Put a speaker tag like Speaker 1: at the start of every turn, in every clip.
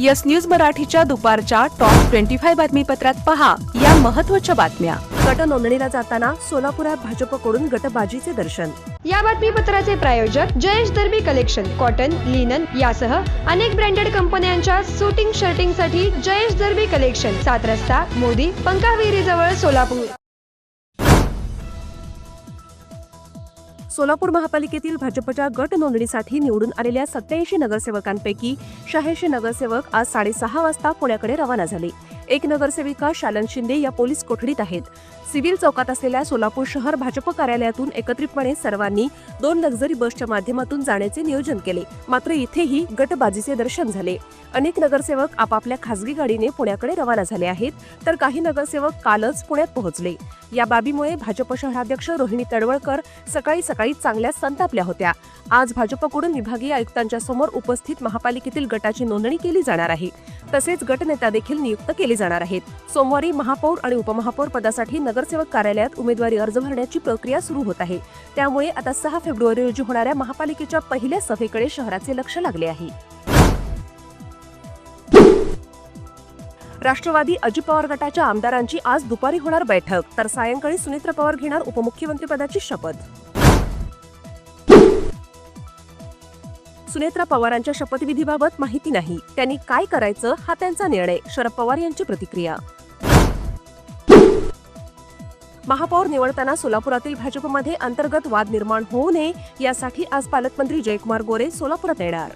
Speaker 1: Yes news मराठीच्या दुपारच्या top twenty five बातमीपत्रात पहा या महत्त्वाच्या बातम्या.
Speaker 2: गट नोंदणीला जाताना सोलापुरात भाजपकडून गटबाजीचे दर्शन.
Speaker 3: या बातमीपत्राचे प्रायोजक Jayesh Darbi collection cotton linen यासह अनेक ब्रँडेड कंपन्यांच्या सुटिंग शर्टिंगसाठी जयेश दर्बी कलेक्शन सात रस्ता मोदी पंकाविहिरी जवळ सोलापूर.
Speaker 2: सोलापूर महापालिकेतील भाजपच्या गट नोंदणीसाठी निवडून आलेल्या सत्याऐंशी नगरसेवकांपैकी शहाऐंशी नगरसेवक आज साडेसहा वाजता पुण्याकडे रवाना झाले. एक नगरसेविका शालन शिंदे या पोलीस कोठडीत आहेत. सिव्हिल चौकात असलेल्या सोलापूर शहर भाजप कार्यालयातून एकत्रितपणे सर्वांनी दोन लक्झरी बसच्या माध्यमातून जाण्याचे नियोजन केले. मात्र इथेही गटबाजीचे दर्शन झाले. अनेक नगरसेवक आपापल्या खासगी गाडीने पुण्याकडे रवाना झाले आहेत तर काही नगरसेवक कालच पुण्यात पोहोचले. या बाबीमुळे भाजप शहराध्यक्ष रोहिणी तडवळकर सकाळी सकाळी चांगल्या संतापल्या होत्या. आज भाजपकडून विभागीय आयुक्तांच्या समोर उपस्थित महापालिकेतील गटाची नोंदणी केली जाणार आहे. तसेच गटनेता देखील नियुक्त केले जाणार आहेत. सोमवारी महापौर आणि उपमहापौर पदासाठी नगरसेवक कार्यालयात उमेदवारी अर्ज भरण्याची प्रक्रिया सुरू होत आहे. त्यामुळे आता सहा फेब्रुवारी रोजी होणाऱ्या महापालिकेच्या पहिल्या सभेकडे शहराचे लक्ष लागले आहे. राष्ट्रवादी अजित पवार गटाच्या आमदारांची आज दुपारी होणार बैठक तर सायंकाळी सुनित्र पवार घेणार उपमुख्यमंत्रीपदाची शपथ. सुनेत्रा पवारांच्या शपथविधीबाबत माहिती नाही. त्यांनी काय करायचं हा त्यांचा निर्णय शरद पवार यांची प्रतिक्रिया. महापौर निवडताना सोलापुरातील भाजपमध्ये अंतर्गत वाद निर्माण होऊ नये यासाठी आज पालकमंत्री जयकुमार गोरे सोलापुरात येणार.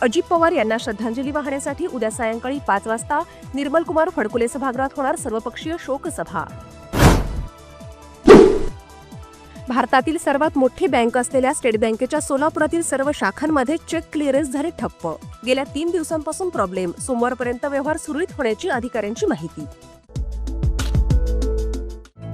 Speaker 2: अजित पवार यांना श्रद्धांजली वाहण्यासाठी उद्या सायंकाळी पाच वाजता निर्मलकुमार फडकुले सभागृहात होणार सर्वपक्षीय शोकसभा. भारतातील सर्वात मोठी बँक असलेल्या स्टेट बँकेच्या सोलापुरातील सर्व शाखांमध्ये चेक क्लिअरन्स झाले ठप्प. गेल्या तीन दिवसांपासून प्रॉब्लेम. सोमवारपर्यंत व्यवहार सुरळीत होण्याची अधिकाऱ्यांची माहिती.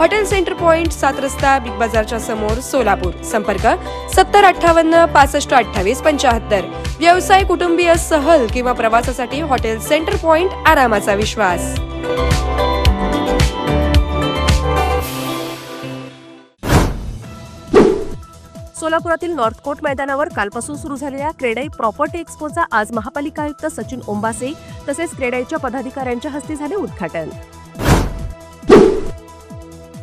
Speaker 4: हॉटेल सेंटर पॉइंट सात रस्ता बिग बाजारच्या समोर सोलापूर. संपर्क सत्तर अठ्ठावन्न पासष्ट अठ्ठावीस पंचाहत्तर व्यवसाय कुटुंबीय सहल किंवा प्रवासासाठी हॉटेल सेंटर पॉइंट आरामाचा विश्वास.
Speaker 2: सोलापुरातील नॉर्थ कोर्ट मैदानावर कालपासून सुरू झालेल्या क्रेडाई प्रॉपर्टी एक्स्पोचा आज महापालिका आयुक्त सचिन ओंबासे तसेच क्रेडाईच्या पदाधिकाऱ्यांच्या हस्ते झाले उद्घाटन.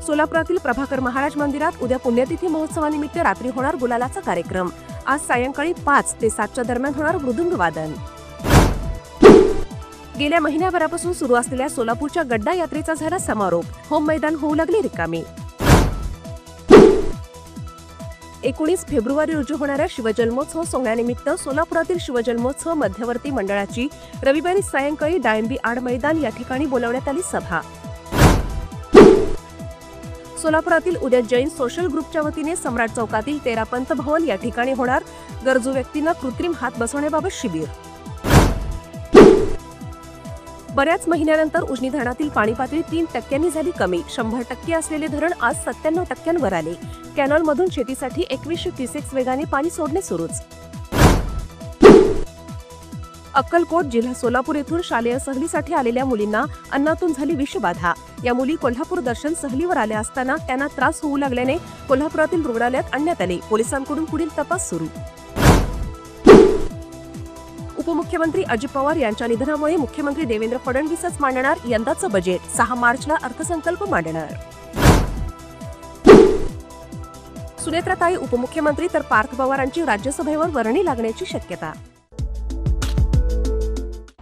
Speaker 2: सोलापुरातील प्रभाकर महाराज मंदिरात उद्या पुण्यतिथी महोत्सवानिमित्त रात्री होणार गुलालाचा कार्यक्रम. आज सायंकाळी पाच ते सातच्या दरम्यान होणार मृदुंग वादन गेल्या महिन्याभरापासून सुरू असलेल्या सोलापूरच्या गड्डा यात्रेचा झाला समारोप. होम मैदान होऊ लागले रिकामी. एकोणीस फेब्रुवारी रोजी होणाऱ्या शिवजन्मोत्सव सोहळ्यानिमित्त सोलापुरातील शिवजन्मोत्सव मध्यवर्ती मंडळाची रविवारी सायंकाळी डायंबी आड मैदान या ठिकाणी बोलावण्यात आली सभा. सोलापुरातील उद्या जैन सोशल ग्रुपच्या वतीने सम्राट चौकातील तेरापंत भवन या ठिकाणी होणार. गरजू व्यक्तींना कृत्रिम हात बसवण्याबाबत शिबिर. बऱ्याच महिन्यानंतर उजनी धरणातील पाणी पातळी तीन टक्क्यांनी झाली कमी. शंभर टक्के असलेले धरण आज सत्त्याण्णव टक्क्यांवर आले. कॅनॉलमधून शेतीसाठी एकवीसशे क्युसेक्स वेगाने पाणी सोडणे सुरूच. अक्कलकोट जिल्हा सोलापूर येथून शालेय सहलीसाठी आलेल्या मुलींना अन्नातून झाली विषबाधा. या मुली कोल्हापूर दर्शन सहलीवर आल्या असताना त्यांना त्रास होऊ लागल्याने कोल्हापुरातील रुग्णालयात आणण्यात आले. पोलिसांकडून पुढील तपास सुरू. उपमुख्यमंत्री अजित पवार यांच्या निधनामुळे मुख्यमंत्री देवेंद्र फडणवीसच मांडणार यंदाचं बजेट सहा मार्चला अर्थसंकल्प मांडणार. सुनेत्राताई उपमुख्यमंत्री तर पार्थ पवारांची राज्यसभेवर वर्णी लागण्याची शक्यता.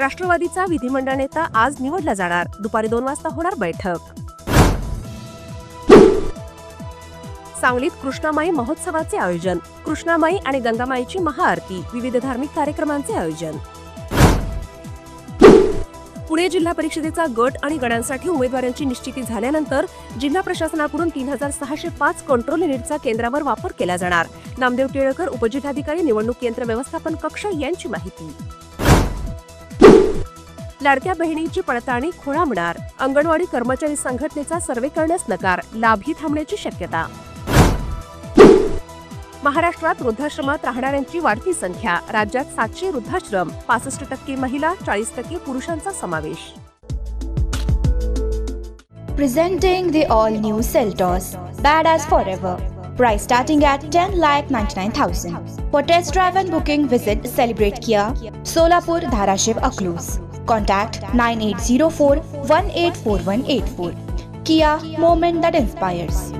Speaker 2: राष्ट्रवादीचा विधिमंडळ नेता आज निवडला जाणार. दुपारी दोन वाजता होणार बैठक. सांगलीत कृष्णामाई महोत्सवाचे आयोजन. कृष्णामाई आणि गंगामाईची महाआरती. विविध धार्मिक कार्यक्रमांचे आयोजन. पुणे जिल्हा परिषदेचा गट आणि गणांसाठी उमेदवारांची निश्चिती झाल्यानंतर जिल्हा प्रशासनाकडून तीन हजार सहाशे पाच कंट्रोल युनिटचा केंद्रावर वापर केला जाणार. नामदेव टिळकर उपजिल्हाधिकारी निवडणूक यंत्र व्यवस्थापन कक्ष यांची माहिती. लाडक्या बहिणीची पडताळणी खोळंबणार अंगणवाडी कर्मचारी संघटनेचा सर्वे करण्यास नकार लाभही थांबण्याची शक्यता महाराष्ट्रात वृद्धाश्रमात राहणाऱ्यांची वाढती संख्या राज्यात सातशे वृद्धाश्रम पासष्ट टक्के महिला चाळीस टक्के पुरुषांचा समावेश
Speaker 5: Presenting the all new Seltos, badass forever. Price starting at 10 lakh 99,000. For test drive and booking, visit Celebrate Kia, Solapur, Dharashiv, Aklus. Contact 9804 184184. Kia, moment that inspires.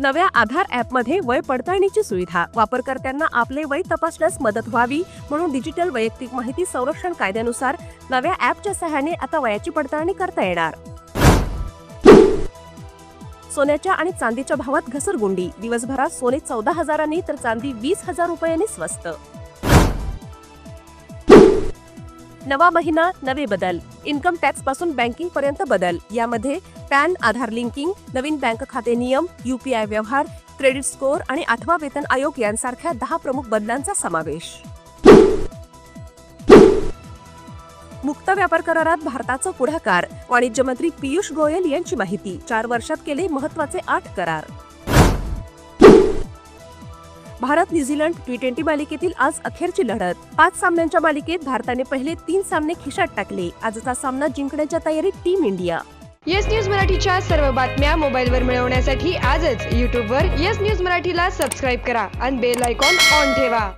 Speaker 2: नव्या आधार ॲपमध्ये वय पडताळणीची सुविधा वापरकर्त्यांना आपले वय तपासण्यास मदत व्हावी म्हणून डिजिटल वैयक्तिक माहिती संरक्षण कायद्यानुसार नव्या ॲपच्या सहाय्याने आता वयाची पडताळणी करता येणार सोन्याच्या आणि चांदीच्या भावात घसरगुंडी दिवसभरात सोने चौदा हजारांनी तर चांदी वीस हजार रुपयांनी स्वस्त. नवा महिना नवे बदल. इन्कम टॅक्सपासून बँकिंग पर्यंत बदल. यामध्ये पॅन आधार लिंकिंग नवीन बँक खाते नियम युपीआय व्यवहार क्रेडिट स्कोअर आणि आठवा वेतन आयोग यांसारख्या दहा प्रमुख बदलांचा समावेश. मुक्त व्यापार करारात भारताचा पुढाकार. वाणिज्य मंत्री पियुष गोयल यांची माहिती. चार वर्षात केले महत्त्वाचे आठ करार. भारत न्यूझीलंड टी ट्वेंटी मालिकेतील आज अखेरची लढत. पाच सामन्यांच्या मालिकेत भारताने पहिले तीन सामने खिशात टाकले. आजचा सामना जिंकण्याच्या तयारीत टीम इंडिया.
Speaker 3: येस न्यूज मराठीच्या सर्व बातम्या मोबाईलवर मिळवण्यासाठी आजच यूट्यूबवर येस न्यूज मराठीला सबस्क्राईब करा आणि बेल आयकॉन ऑन ठेवा.